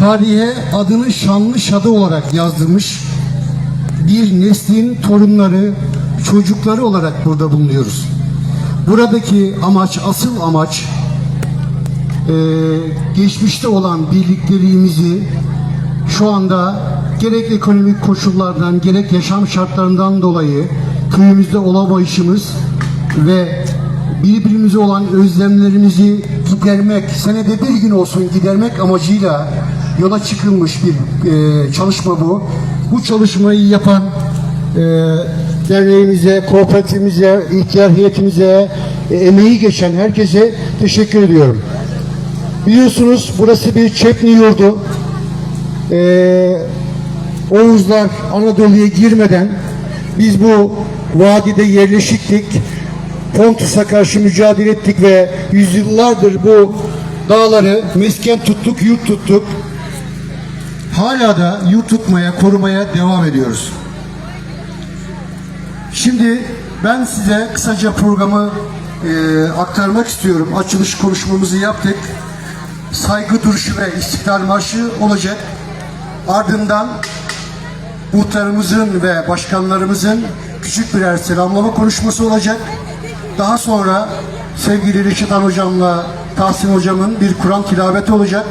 tarihe adını şanlı şadı olarak yazdırmış bir neslin torunları, çocukları olarak burada bulunuyoruz. Buradaki amaç, asıl amaç e, geçmişte olan birlikteliğimizi şu anda gerek ekonomik koşullardan gerek yaşam şartlarından dolayı köyümüzde olamayışımız ve birbirimize olan özlemlerimizi gidermek, senede bir gün olsun gidermek amacıyla yola çıkılmış bir e, çalışma bu. Bu çalışmayı yapan e, derneğimize, kooperatifimize, ihtiyar heyetimize, e, emeği geçen herkese teşekkür ediyorum. Biliyorsunuz burası bir çepni yurdu. Ee, Oğuzlar Anadolu'ya girmeden biz bu vadide yerleşiktik. Pontus'a karşı mücadele ettik ve yüzyıllardır bu dağları mesken tuttuk, yurt tuttuk. Hala da yurt tutmaya, korumaya devam ediyoruz. Şimdi ben size kısaca programı e, aktarmak istiyorum. Açılış konuşmamızı yaptık. Saygı duruşu ve istiklal marşı olacak. Ardından muhtarımızın ve başkanlarımızın küçük birer selamlama konuşması olacak. Daha sonra sevgili Reşitan hocamla Tahsin hocamın bir Kur'an tilaveti olacak.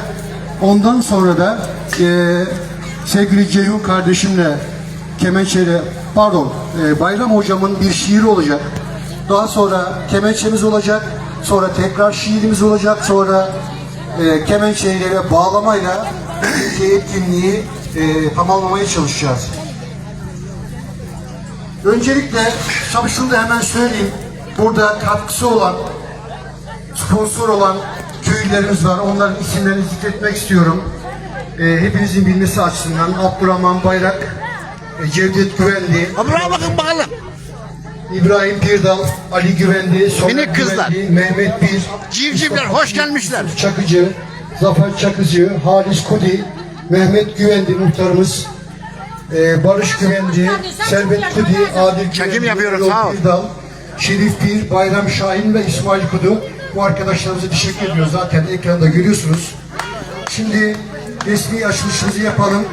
Ondan sonra da e, sevgili Ceyhun kardeşimle kemençeyle pardon e, Bayram hocamın bir şiiri olacak. Daha sonra kemençemiz olacak. Sonra tekrar şiirimiz olacak. Sonra e, kemençeyle ve bağlamayla bu etkinliği e, tamamlamaya çalışacağız. Öncelikle tabii şunu da hemen söyleyeyim. Burada katkısı olan, sponsor olan köylülerimiz var. Onların isimlerini zikretmek istiyorum. E, hepinizin bilmesi açısından Abdurrahman Bayrak, e, Cevdet Güvenli, Buraya bakın bakalım. İbrahim Pirdal, Ali Güvenli, Soner Minik kızlar. Güvenli, Mehmet Bir, Civcivler hoş gelmişler. Çakıcı, Zafer Çakıcı, Halis Kudi, Mehmet Güvendi muhtarımız, e, Barış Güvendi, Servet Kudi, Adil Çekim Güvendi, yapıyorum, Erol sağ ol. Pirdal, Şerif Bir, Bayram Şahin ve İsmail Kudu. Bu arkadaşlarımıza teşekkür ediyoruz. Zaten ekranda görüyorsunuz. Şimdi resmi açılışımızı yapalım.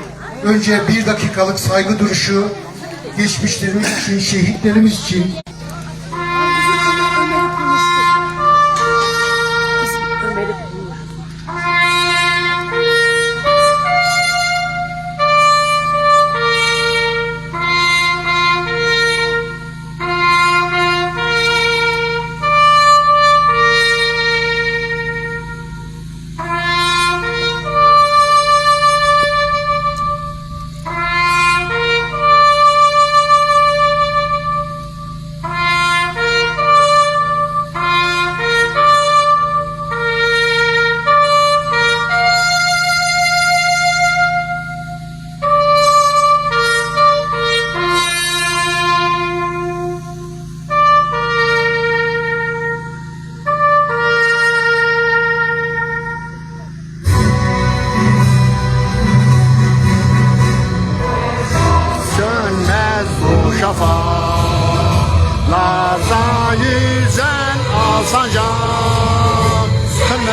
Önce bir dakikalık saygı duruşu geçmişlerimiz için, şehitlerimiz için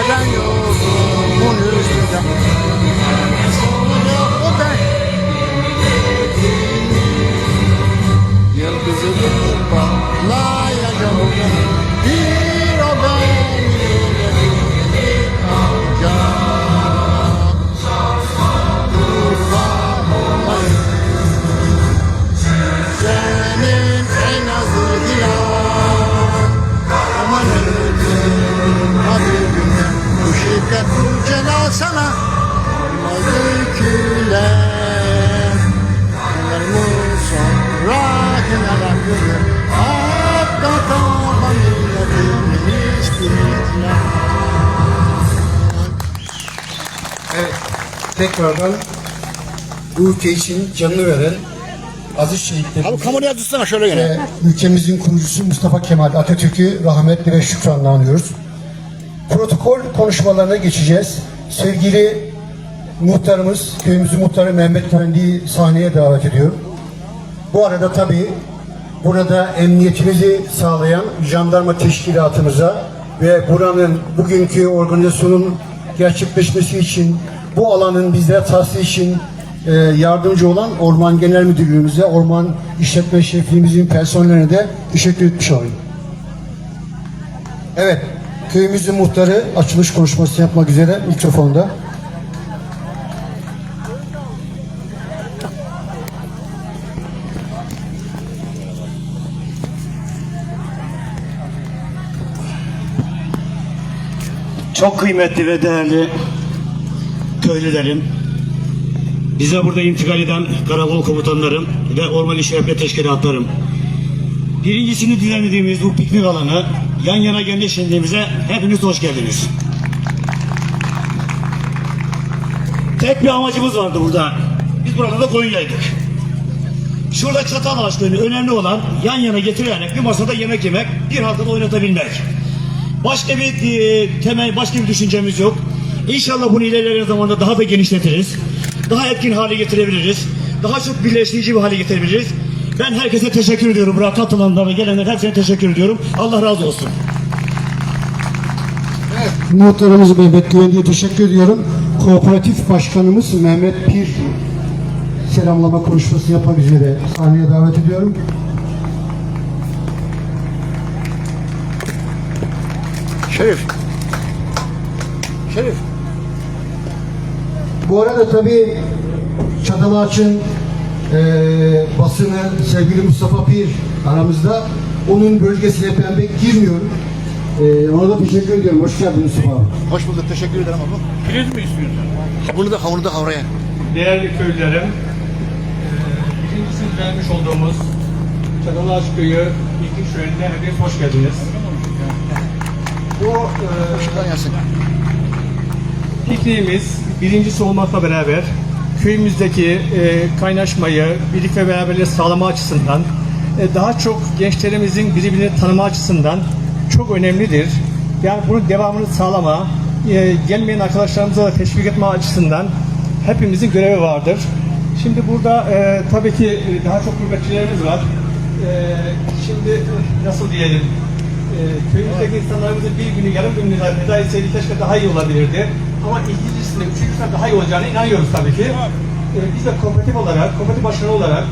Sönmeden yurdumun üstünde O ben. Yıldızı parlayacak Bir celal sana Olmaz öyküler Yıllarımız sonra kenara görür Hatta taban milletin istiklal Evet, tekrardan bu ülke için canını veren aziz şehitlerimiz Abi kameraya tutsana şöyle gene ülkemizin kurucusu Mustafa Kemal Atatürk'ü rahmetle ve şükranla anıyoruz. Protokol konuşmalarına geçeceğiz. Sevgili muhtarımız, köyümüzün muhtarı Mehmet Kendi sahneye davet ediyor. Bu arada tabii burada emniyetimizi sağlayan jandarma teşkilatımıza ve buranın bugünkü organizasyonun gerçekleşmesi için bu alanın bizlere tahsis için e, yardımcı olan Orman Genel Müdürlüğümüze, Orman İşletme Şefliğimizin personeline de teşekkür etmiş olayım. Evet, köyümüzün muhtarı açılış konuşması yapmak üzere mikrofonda. Çok kıymetli ve değerli köylülerim, bize burada intikal eden karakol komutanlarım ve orman işletme teşkilatlarım. Birincisini düzenlediğimiz bu piknik alanı yan yana genleştiğimize hepiniz hoş geldiniz. Tek bir amacımız vardı burada. Biz burada da koyun yaydık. Şurada çatal ağaçlarını önemli olan yan yana getirerek bir masada yemek yemek, bir halkada oynatabilmek. Başka bir e, temel, başka bir düşüncemiz yok. İnşallah bunu ilerleyen zamanda daha da genişletiriz. Daha etkin hale getirebiliriz. Daha çok birleştirici bir hale getirebiliriz. Ben herkese teşekkür ediyorum. Buraya katılanlara, gelenlere hepsine teşekkür ediyorum. Allah razı olsun. Muhtarımız Mehmet Güvenli'ye teşekkür ediyorum. Kooperatif Başkanımız Mehmet Pir selamlama konuşması yapmak üzere sahneye davet ediyorum. Şerif. Şerif. Bu arada tabii Çatalağaç'ın eee basını sevgili Mustafa Pir aramızda. Onun bölgesine ben pek girmiyorum. Eee ona da teşekkür ediyorum. Hoş geldin Mustafa abi. Hoş bulduk. Teşekkür ederim abla. Priz mi istiyorsun? Bunu da havunu da havraya. Değerli köylülerim, eee, birincisini vermiş olduğumuz Çadalaş Köyü piknik şölenine hepiniz hoş geldiniz. Bu gelsin. pikniğimiz birincisi olmakla beraber köyümüzdeki eee, kaynaşmayı, birlik ve beraberliği sağlama açısından e, daha çok gençlerimizin birbirini tanıma açısından çok önemlidir. Yani bunun devamını sağlama, e, gelmeyen arkadaşlarımıza da teşvik etme açısından hepimizin görevi vardır. Şimdi burada e, tabii ki e, daha çok gurbetçilerimiz var. E, şimdi e, nasıl diyelim, e, köyümüzdeki insanlarımızın bir günü yarım günü veda etseydi keşke daha iyi olabilirdi. Ama ikincisinde, üçüncüsünde daha iyi olacağına inanıyoruz tabii ki. E, biz de kooperatif olarak, kooperatif başkanı olarak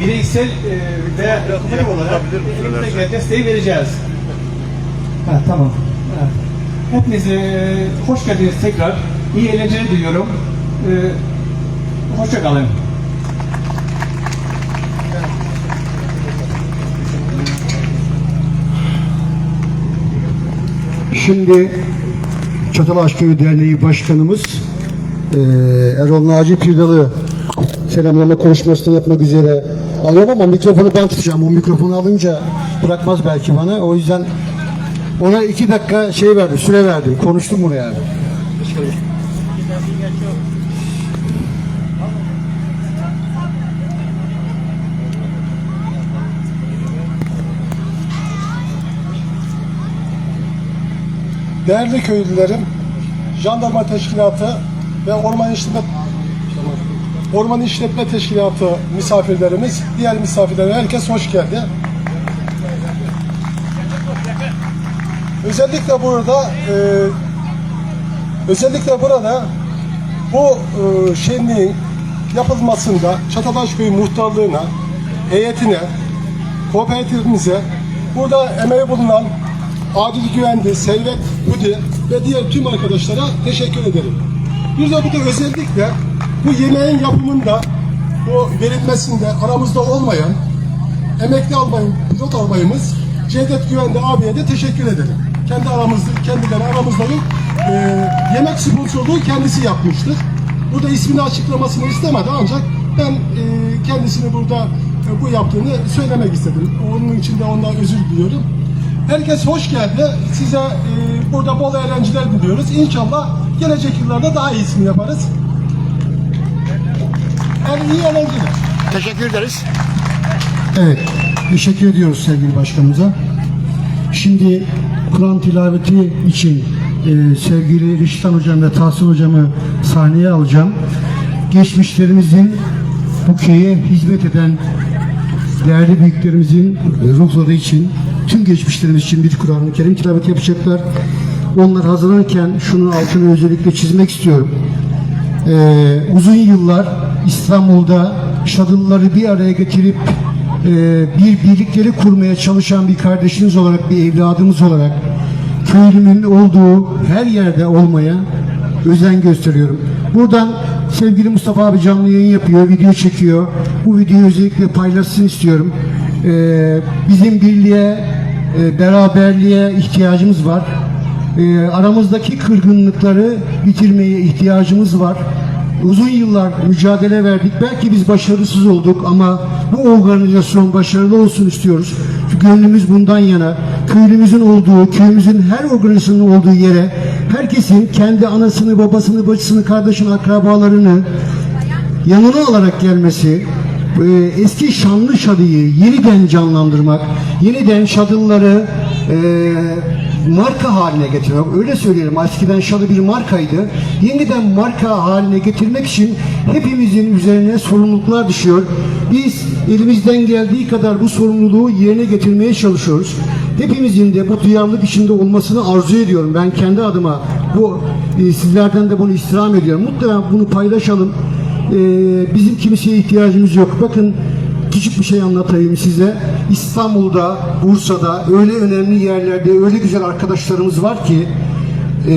bireysel e, veya kooperatif olarak elimizden gelen desteği vereceğiz. Ha, tamam. Ha. Hepinize hoş geldiniz tekrar. İyi eğlenceler diliyorum. E, hoşça kalın. Şimdi Çatalaş Köyü Derneği Başkanımız eee Erol Naci Pirdalı selamlama konuşmasını yapmak üzere alıyorum ama mikrofonu ben tutacağım. O mikrofonu alınca bırakmaz belki bana. O yüzden ona iki dakika şey verdim, süre verdim. Konuştum bunu yani. Değerli köylülerim, Jandarma Teşkilatı ve Orman İşletme Orman İşletme Teşkilatı misafirlerimiz, diğer misafirler herkes hoş geldi. Özellikle burada e, özellikle burada bu e, şenliğin yapılmasında Çatalaş Köyü muhtarlığına, heyetine, kooperatifimize, burada emeği bulunan Adil Güvendi, Selvet Budi ve diğer tüm arkadaşlara teşekkür ederim. Bir de burada özellikle bu yemeğin yapımında, bu verilmesinde aramızda olmayan emekli albayım, pilot albayımız Cevdet Güvendi abiye de teşekkür ederim. Kendi aramızda, kendileri aramızda yok. Ee, yemek sponsorluğu kendisi yapmıştır. Burada ismini açıklamasını istemedi ancak ben e, kendisini burada e, bu yaptığını söylemek istedim. Onun için de ondan özür diliyorum. Herkes hoş geldi. Size e, burada bol eğlenceler diliyoruz. İnşallah gelecek yıllarda daha iyisini yaparız. Yani iyi eğlenceler. Teşekkür ederiz. Evet, teşekkür ediyoruz sevgili başkanımıza. Şimdi Kur'an tilaveti için e, sevgili Riştan Hocam ve Tahsin Hocam'ı sahneye alacağım. Geçmişlerimizin bu köye hizmet eden değerli büyüklerimizin ruhları için, tüm geçmişlerimiz için bir Kur'an-ı Kerim tilaveti yapacaklar. Onlar hazırlanırken şunun altını özellikle çizmek istiyorum. Ee, uzun yıllar İstanbul'da şadılları bir araya getirip e, bir birlikleri kurmaya çalışan bir kardeşiniz olarak, bir evladımız olarak köylümün olduğu her yerde olmaya özen gösteriyorum. Buradan sevgili Mustafa abi canlı yayın yapıyor, video çekiyor. Bu videoyu özellikle paylaşsın istiyorum. Ee, bizim birliğe, e, beraberliğe ihtiyacımız var. Ee, aramızdaki kırgınlıkları bitirmeye ihtiyacımız var. Uzun yıllar mücadele verdik. Belki biz başarısız olduk ama bu organizasyon başarılı olsun istiyoruz. Çünkü gönlümüz bundan yana. Köylümüzün olduğu, köyümüzün her organizasyonun olduğu yere herkesin kendi anasını, babasını, bacısını, kardeşini, akrabalarını yanına alarak gelmesi, e, eski şanlı şadıyı yeniden canlandırmak, yeniden şadılları e, marka haline getirmek, öyle söyleyelim eskiden şadı bir markaydı, yeniden marka haline getirmek için hepimizin üzerine sorumluluklar düşüyor. Biz elimizden geldiği kadar bu sorumluluğu yerine getirmeye çalışıyoruz. Hepimizin de bu duyarlılık içinde olmasını arzu ediyorum. Ben kendi adıma bu e, sizlerden de bunu istirham ediyorum. Mutlaka bunu paylaşalım. Ee, bizim kimseye ihtiyacımız yok. Bakın küçük bir şey anlatayım size. İstanbul'da, Bursa'da öyle önemli yerlerde öyle güzel arkadaşlarımız var ki e,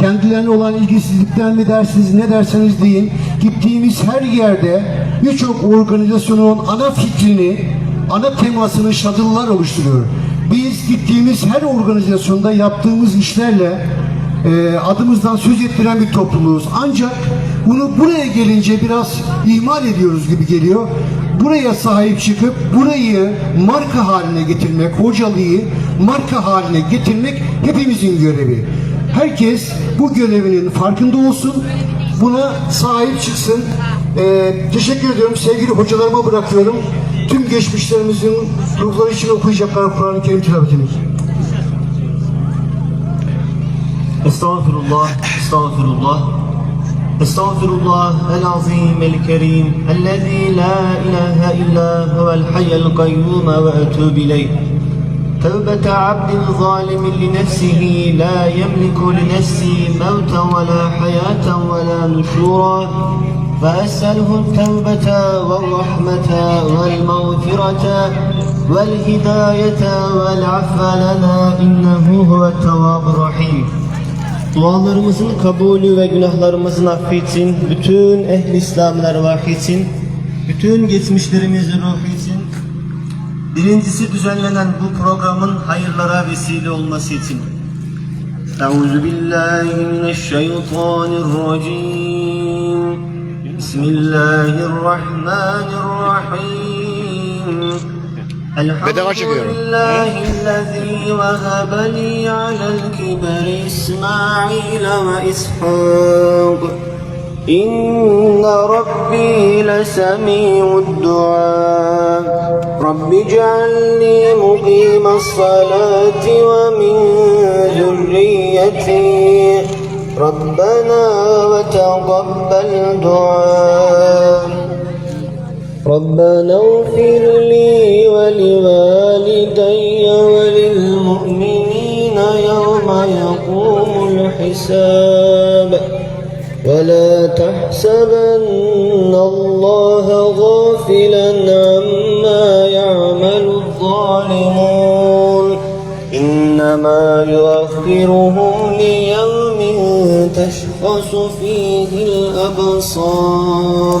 kendilerine olan ilgisizlikten mi dersiniz ne derseniz deyin gittiğimiz her yerde birçok organizasyonun ana fikrini ana temasını şadıllar oluşturuyor. Biz gittiğimiz her organizasyonda yaptığımız işlerle e, adımızdan söz ettiren bir topluluğuz. Ancak bunu buraya gelince biraz ihmal ediyoruz gibi geliyor. Buraya sahip çıkıp burayı marka haline getirmek, hocalığı marka haline getirmek hepimizin görevi. Herkes bu görevinin farkında olsun, buna sahip çıksın. Ee, teşekkür ediyorum. Sevgili hocalarıma bırakıyorum. Tüm geçmişlerimizin ruhları için okuyacaklar Kur'an-ı Kerim tilavetini. Estağfurullah, estağfurullah. أستغفر الله العظيم الكريم الذي لا إله إلا هو الحي القيوم وأتوب إليه. توبة عبد ظالم لنفسه لا يملك لنفسه موتا ولا حياة ولا نشورا. فأسأله التوبة والرحمة والمغفرة والهداية والعفو لنا إنه هو التواب الرحيم. Dualarımızın kabulü ve günahlarımızın affı için, bütün ehli İslamlar vahyi için, bütün geçmişlerimizin ruhu için, birincisi düzenlenen bu programın hayırlara vesile olması için. Euzu billahi mineşşeytanirracim. Bismillahirrahmanirrahim. بدرجة كبيرة. الذي وهب لي على الكبر إسماعيل وإسحاق. إن ربي لسميع الدعاء. رب اجعلني مقيم الصلاة ومن ذريتي. ربنا وتقبل دعاء. ربنا اغفر لي ولوالدي وللمؤمنين يوم يقوم الحساب. ولا تحسبن الله غافلا عما يعمل الظالمون. إنما يؤخرهم ليوم تشخص فيه الأبصار.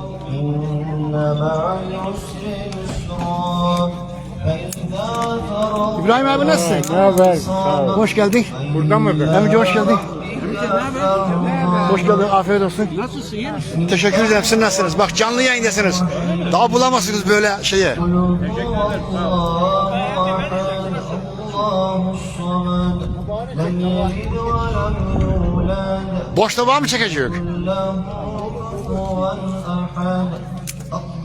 İbrahim abi nasılsın? Ne haber? Hoş geldin. Buradan mı? Emice hoş geldin. Hoş geldin. Afiyet olsun. Nasılsın? iyi misin? Teşekkür ederim. Siz nasılsınız? Bak canlı yayındasınız. Daha bulamazsınız böyle şeyi. Boşta var mı çekecek?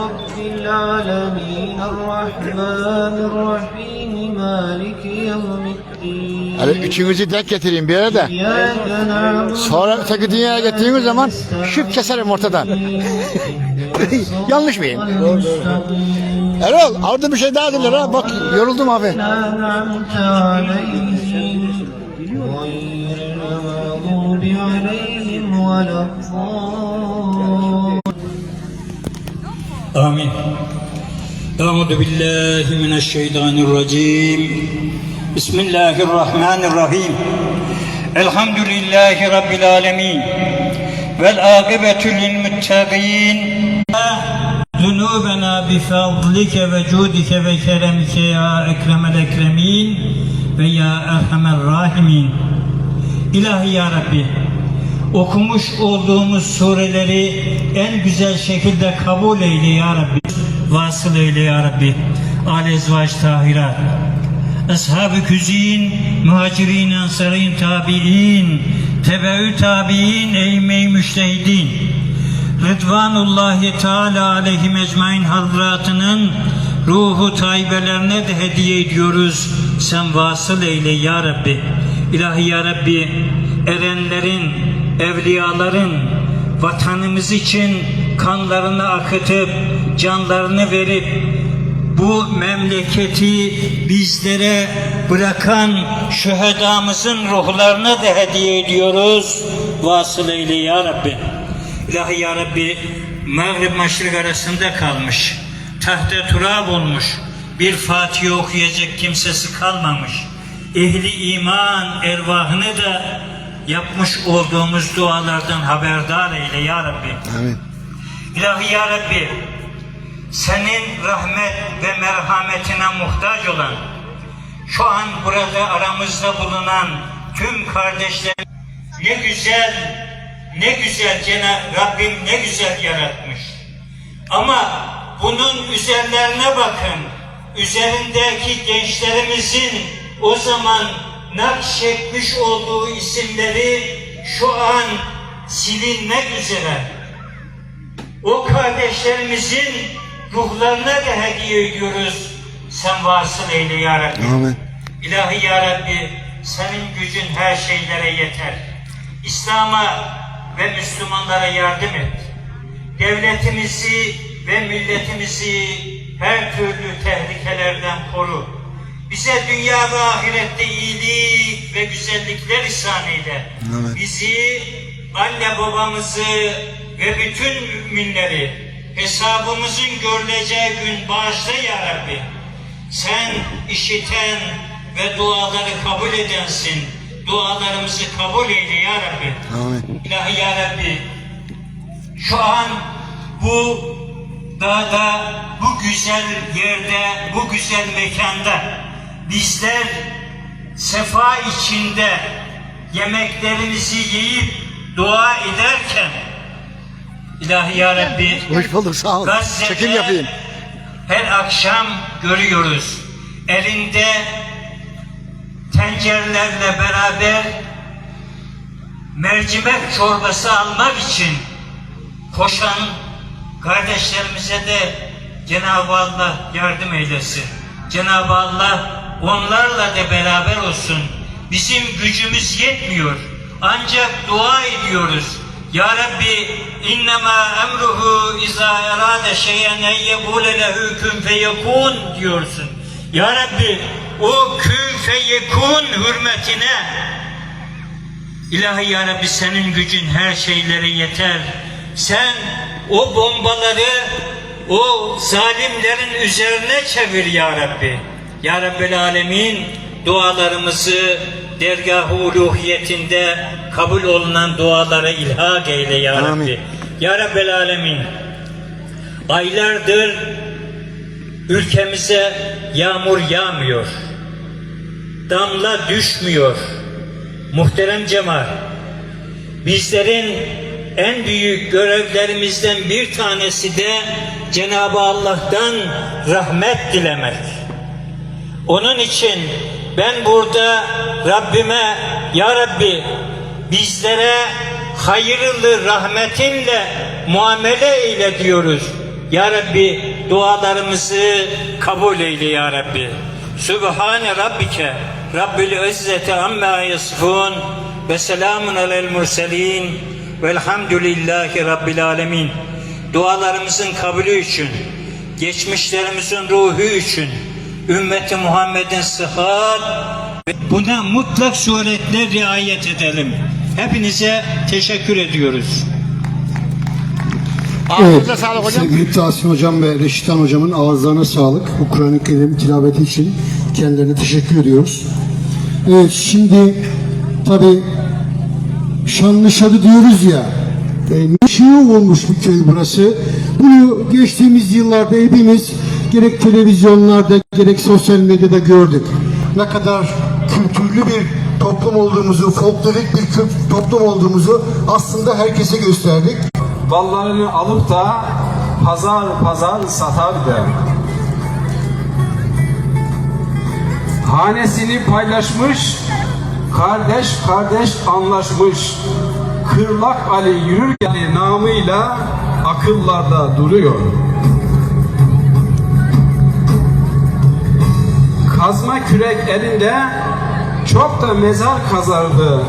رب العالمين الرحمن الرحيم مالك يوم الدين Hani üçünüzü denk getireyim bir yere de. إياك نعبد Sonra öteki dünyaya gittiğiniz zaman şıp keserim ortadan. Yanlış mıyım? المستقيم Erol orada bir şey daha dediler ha. Bak yoruldum abi. أنعمت عليهم غير المغضوب عليهم ولا آمين أعوذ بالله من الشيطان الرجيم بسم الله الرحمن الرحيم الحمد لله رب العالمين والعاقبة للمتقين ذنوبنا بفضلك وجودك وكرمك يا أكرم الأكرمين ويا أرحم الراحمين İlahi Ya Rabbi okumuş olduğumuz sureleri en güzel şekilde kabul eyle Ya Rabbi. Vasıl eyle Ya Rabbi. Âle ezvaç tahirat. Ashab-ı küzin, muhacirin, ensarın, tabi'in, tebeü tabi'in, eğme-i müştehidin. Rıdvanullahi Teala aleyhim ecmain hazratının ruhu tayyibelerine de hediye ediyoruz. Sen vasıl eyle ya Rabbi. İlahi ya Rabbi erenlerin, evliyaların vatanımız için kanlarını akıtıp canlarını verip bu memleketi bizlere bırakan şühedamızın ruhlarına da hediye ediyoruz. Vasıl eyle ya Rabbi. İlahi ya Rabbi Mağrib Maşrik arasında kalmış. Tahta turab olmuş. Bir Fatiha okuyacak kimsesi kalmamış. Ehli iman ervahını da yapmış olduğumuz dualardan haberdar eyle ya Rabbi. Amin. İlahi ya Rabbi senin rahmet ve merhametine muhtaç olan şu an burada aramızda bulunan tüm kardeşler ne güzel ne güzel Cenab Rabbim ne güzel yaratmış. Ama bunun üzerlerine bakın. Üzerindeki gençlerimizin o zaman nakşetmiş olduğu isimleri şu an silinmek üzere o kardeşlerimizin ruhlarına da hediye ediyoruz. Sen vasıl eyle ya Rabbi. Amin. İlahi ya Rabbi senin gücün her şeylere yeter. İslam'a ve Müslümanlara yardım et. Devletimizi ve milletimizi her türlü tehlikelerden koru. Bize dünya ve ahirette iyilik ve güzellikler ihsan eyle. Amin. Bizi, anne babamızı ve bütün müminleri hesabımızın görüleceği gün bağışla ya Rabbi. Sen işiten ve duaları kabul edensin. Dualarımızı kabul eyle ya Rabbi. Amin. İlahi ya Rabbi şu an bu dağda, bu güzel yerde, bu güzel mekanda bizler sefa içinde yemeklerimizi yiyip dua ederken İlahi ya Rabbi Hoş bulduk sağ ol. Gazze'de Çekim yapayım. her akşam görüyoruz. Elinde tencerelerle beraber mercimek çorbası almak için koşan kardeşlerimize de Cenab-ı Allah yardım eylesin. Cenab-ı Allah onlarla da beraber olsun. Bizim gücümüz yetmiyor. Ancak dua ediyoruz. Ya Rabbi innema emruhu iza erade şeyen en yekule lehu kun feyekun diyorsun. Ya Rabbi o kün feyekun hürmetine İlahi ya Rabbi senin gücün her şeylere yeter. Sen o bombaları o zalimlerin üzerine çevir ya Rabbi. Ya Rabbel Alemin dualarımızı dergah-ı uluhiyetinde kabul olunan dualara ilhak eyle ya Rabbi. Amin. Ya Rabbel Alemin aylardır ülkemize yağmur yağmıyor. Damla düşmüyor. Muhterem cemaat, bizlerin en büyük görevlerimizden bir tanesi de Cenab-ı Allah'tan rahmet dilemek. Onun için ben burada Rabbime Ya Rabbi bizlere hayırlı rahmetinle muamele eyle diyoruz. Ya Rabbi dualarımızı kabul eyle Ya Rabbi. Sübhane Rabbike Rabbil İzzeti amma yasifun ve selamun alel murselin velhamdülillahi Rabbil alemin. Dualarımızın kabulü için, geçmişlerimizin ruhu için, ümmeti Muhammed'in sıhhat buna mutlak suretle riayet edelim. Hepinize teşekkür ediyoruz. Hocam. Sevgili Tahsin Hocam ve Reşitan Hocam'ın ağızlarına sağlık. Bu Kur'an-ı Kerim tilaveti için kendilerine teşekkür ediyoruz. Evet şimdi tabi Şanlıurfa'da diyoruz ya e, şey olmuş bir köy burası. Bunu geçtiğimiz yıllarda hepimiz gerek televizyonlarda gerek sosyal medyada gördük. Ne kadar kültürlü bir toplum olduğumuzu, folklorik bir toplum olduğumuzu aslında herkese gösterdik. ballarını alıp da pazar pazar satardı. Hanesini paylaşmış, kardeş kardeş anlaşmış. Kırlak Ali yürürken namıyla akıllarda duruyor. Kazma kürek elinde çok da mezar kazardı.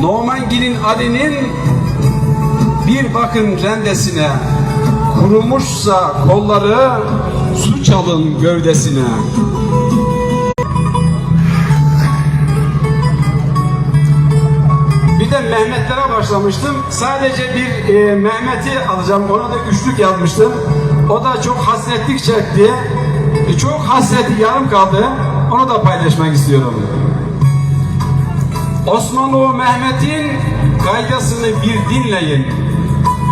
Normangil'in Ali'nin bir bakın rendesine kurumuşsa kolları su çalın gövdesine. Bir de Mehmetlere başlamıştım. Sadece bir e, Mehmet'i alacağım. Ona da üçlük yazmıştım. O da çok hasretlik çekti. E, çok hasreti yarım kaldı. Onu da paylaşmak istiyorum. Osmanlı Mehmet'in gaydasını bir dinleyin.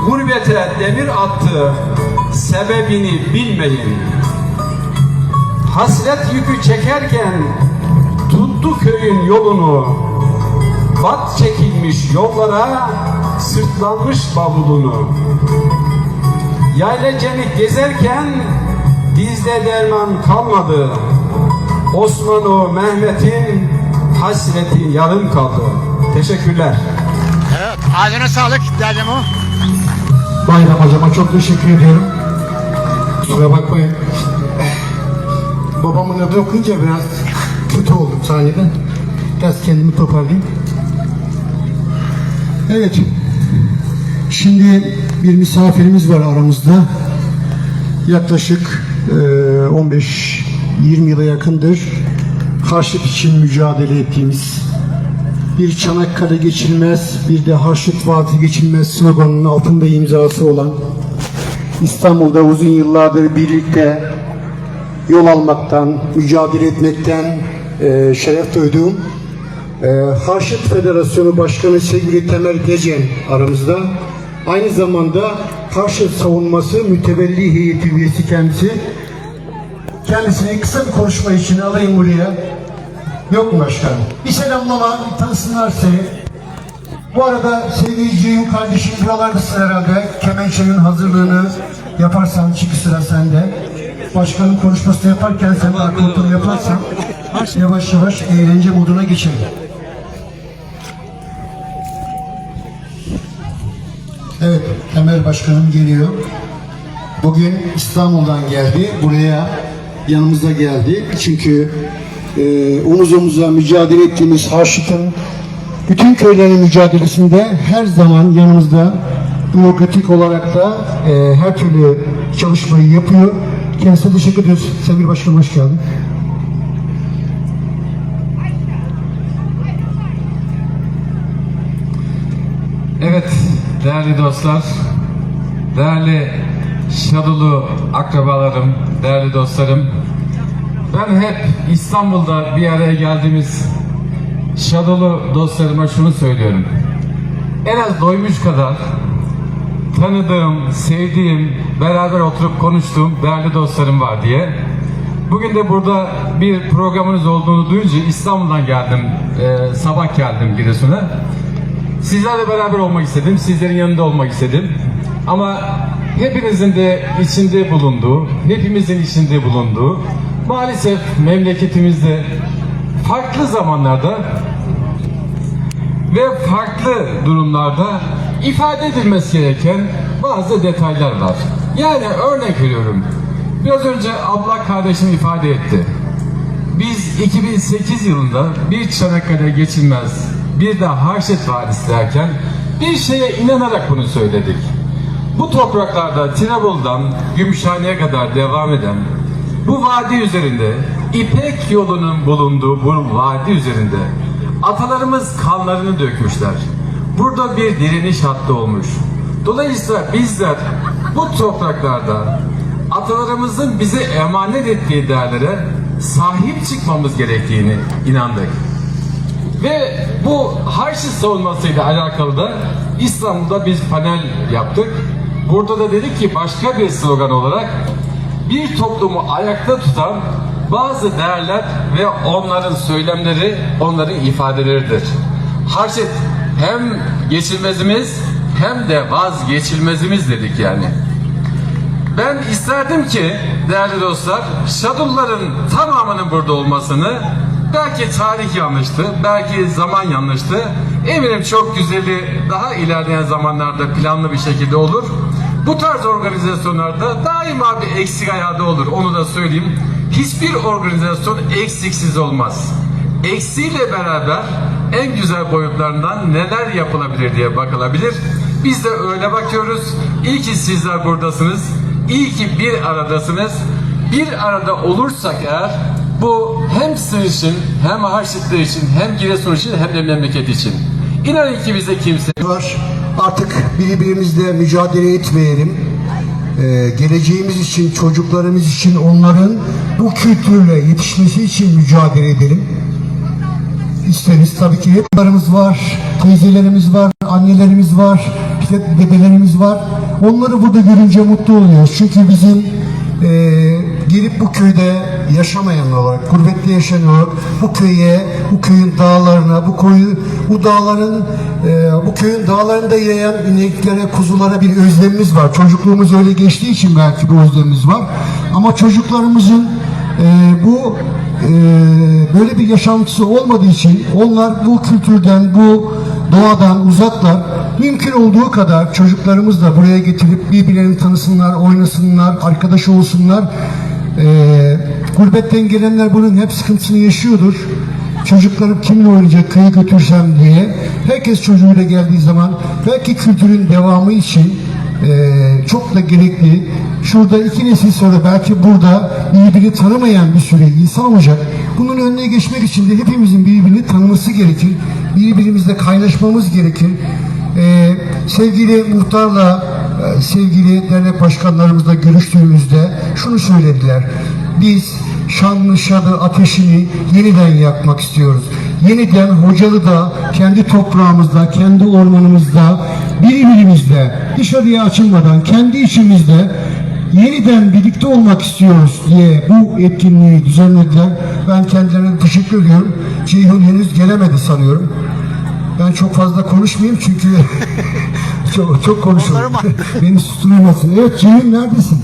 Gurbete demir attı, sebebini bilmeyin. Hasret yükü çekerken tuttu köyün yolunu. Bat çekilmiş yollara sırtlanmış bavulunu. Yayla cenik gezerken dizde derman kalmadı. Osmanlı Mehmet'in hasreti yarım kaldı. Teşekkürler. Evet, ağzına sağlık diyeceğim o. Bayram hocama çok teşekkür ediyorum. Kusura bakmayın. Babamın adını okuyunca biraz kötü oldum sahneden. Biraz kendimi toparlayayım. Evet. Şimdi bir misafirimiz var aramızda. Yaklaşık e, 15-20 yıla yakındır harçlık için mücadele ettiğimiz bir Çanakkale geçilmez, bir de Harçlık Vaati geçilmez sloganının altında imzası olan İstanbul'da uzun yıllardır birlikte yol almaktan, mücadele etmekten e, şeref duyduğum e, Harçlık Federasyonu Başkanı sevgili Temel Gecen aramızda. Aynı zamanda Harçlık Savunması Mütevelli Heyeti üyesi kendisi. Kendisini kısa bir konuşma için alayım buraya. Yok mu başkanım? Bir selamlama, bir tanısınlar seni. Bu arada sevgili Ceyhun kardeşim buralardasın herhalde. Kemençenin hazırlığını yaparsan çünkü sıra sende. Başkanın konuşmasını yaparken sen de akıntını yaparsan yavaş yavaş eğlence moduna geçelim. Evet, Emel Başkanım geliyor. Bugün İstanbul'dan geldi. Buraya yanımıza geldi. Çünkü e, omuz omuza mücadele ettiğimiz Harşit'in bütün köylerin mücadelesinde her zaman yanımızda demokratik olarak da e, her türlü çalışmayı yapıyor. Kendisine teşekkür ediyoruz. Sevgili Başkanım hoş geldin. Evet değerli dostlar, değerli Şadolu akrabalarım, değerli dostlarım. Ben hep İstanbul'da bir araya geldiğimiz Şadolu dostlarıma şunu söylüyorum. En az doymuş kadar tanıdığım, sevdiğim, beraber oturup konuştuğum değerli dostlarım var diye. Bugün de burada bir programınız olduğunu duyunca İstanbul'dan geldim, e, sabah geldim Giresun'a. Sizlerle beraber olmak istedim, sizlerin yanında olmak istedim. Ama hepinizin de içinde bulunduğu, hepimizin içinde bulunduğu, maalesef memleketimizde farklı zamanlarda ve farklı durumlarda ifade edilmesi gereken bazı detaylar var. Yani örnek veriyorum. Biraz önce abla kardeşim ifade etti. Biz 2008 yılında bir Çanakkale geçilmez, bir de Harşet Vadisi derken bir şeye inanarak bunu söyledik. Bu topraklarda Tirebolu'dan Gümüşhane'ye kadar devam eden bu vadi üzerinde İpek yolunun bulunduğu bu vadi üzerinde atalarımız kanlarını dökmüşler. Burada bir direniş hattı olmuş. Dolayısıyla bizler bu topraklarda atalarımızın bize emanet ettiği değerlere sahip çıkmamız gerektiğini inandık. Ve bu Harçlı savunmasıyla alakalı da İstanbul'da biz panel yaptık. Burada da dedik ki başka bir slogan olarak bir toplumu ayakta tutan bazı değerler ve onların söylemleri, onların ifadeleridir. Harçet hem geçilmezimiz hem de vazgeçilmezimiz dedik yani. Ben isterdim ki değerli dostlar Şadulların tamamının burada olmasını belki tarih yanlıştı, belki zaman yanlıştı. Eminim çok güzeli daha ilerleyen zamanlarda planlı bir şekilde olur. Bu tarz organizasyonlarda daima bir eksik ayağı da olur. Onu da söyleyeyim. Hiçbir organizasyon eksiksiz olmaz. Eksiğiyle beraber en güzel boyutlarından neler yapılabilir diye bakılabilir. Biz de öyle bakıyoruz. İyi ki sizler buradasınız. İyi ki bir aradasınız. Bir arada olursak eğer bu hem sır için hem harçlıklar için hem Giresun için hem de memleket için. İnanın ki bize kimse var. Artık birbirimizle mücadele etmeyelim. Ee, geleceğimiz için, çocuklarımız için, onların bu kültürle yetişmesi için mücadele edelim. İsteriz tabii ki heplerimiz var, teyzelerimiz var, annelerimiz var, işte dedelerimiz var. Onları burada görünce mutlu oluyoruz. Çünkü bizim e, gelip bu köyde yaşamayan olarak, gurbette yaşayan olarak bu köye, bu köyün dağlarına, bu koyu, bu dağların, e, bu köyün dağlarında yayan ineklere, kuzulara bir özlemimiz var. Çocukluğumuz öyle geçtiği için belki bu özlemimiz var. Ama çocuklarımızın e, bu e, böyle bir yaşantısı olmadığı için onlar bu kültürden, bu doğadan uzaklar. Mümkün olduğu kadar çocuklarımız da buraya getirip birbirlerini tanısınlar, oynasınlar, arkadaş olsunlar. E, gurbetten gelenler bunun hep sıkıntısını yaşıyordur. Çocuklarım kiminle oynayacak köyü götürsem diye. Herkes çocuğuyla geldiği zaman belki kültürün devamı için e, çok da gerekli. Şurada iki nesil sonra belki burada birbirini tanımayan bir sürü insan olacak. Bunun önüne geçmek için de hepimizin birbirini tanıması gerekir. Birbirimizle kaynaşmamız gerekir. E, sevgili muhtarla, sevgili dernek başkanlarımızla görüştüğümüzde şunu söylediler. Biz Şanlıurfa'da ateşini yeniden yakmak istiyoruz. Yeniden Hocalı'da, kendi toprağımızda, kendi ormanımızda, birbirimizle dışarıya açılmadan kendi içimizde yeniden birlikte olmak istiyoruz diye bu etkinliği düzenlediler. Ben kendilerine teşekkür ediyorum. Ceyhun henüz gelemedi sanıyorum. Ben çok fazla konuşmayayım çünkü çok, çok konuşuyorum. Beni susturmasın. Evet Ceyhun neredesin?